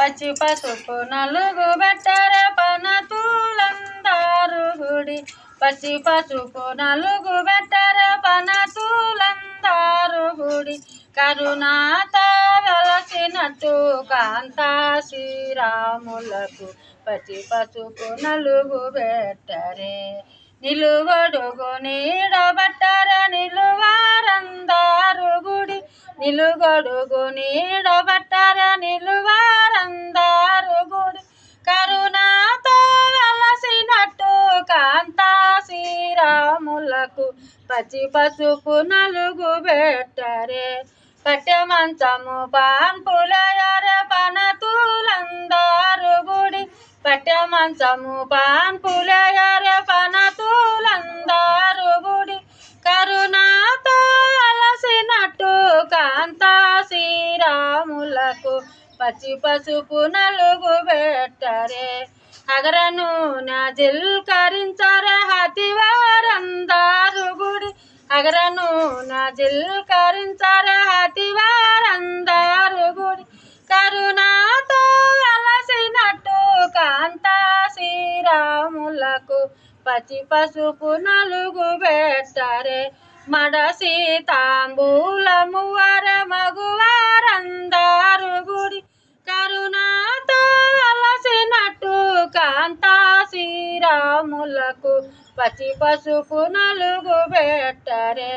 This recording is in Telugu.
పచ్చి పసుపు నలుగు బెట్టరే పనతులందారు గుడి. పచ్చి పసుపు నలుగు బెట్టరే పనతులందారు గుడి. కరుణాత వెలసినట్టు కాంతా శ్రీరాములకు పచ్చి పసుపు నలుగు బెట్టరే నిలువడుగు నీడబట్టరే నిలువారందారు గుడి. నిలుగడుగు నీడబట్టరే నిలువారు శ్రీరాములకు పచ్చి పసుపు నలుగు పెట్టరే. కట్టె మంచము పాన్పులయరే పనతులందారు గుడి. కట్టె మంచము పాన్పులయరే పనతులందారు గుడి. కరుణాతో అలసినట్టు కాంతా శ్రీరాములకు పచ్చి పసుపు నలుగు పెట్టరే. అగరను జిల్కరించరే నా అగరను జిల్కరించరే హతివారందారు గుడి. కరుణాతో అలసినట్టు కాంతా శ్రీరాములకు పచ్చి పసుపు నలుగు పెట్టారే మడ సీతాంబూలము వర మగువారందారు గుడి. కరుణాతో అలసినట్టు కాంతా శ్రీరాములకు పసి పసుపు నలుగు పెట్టరే.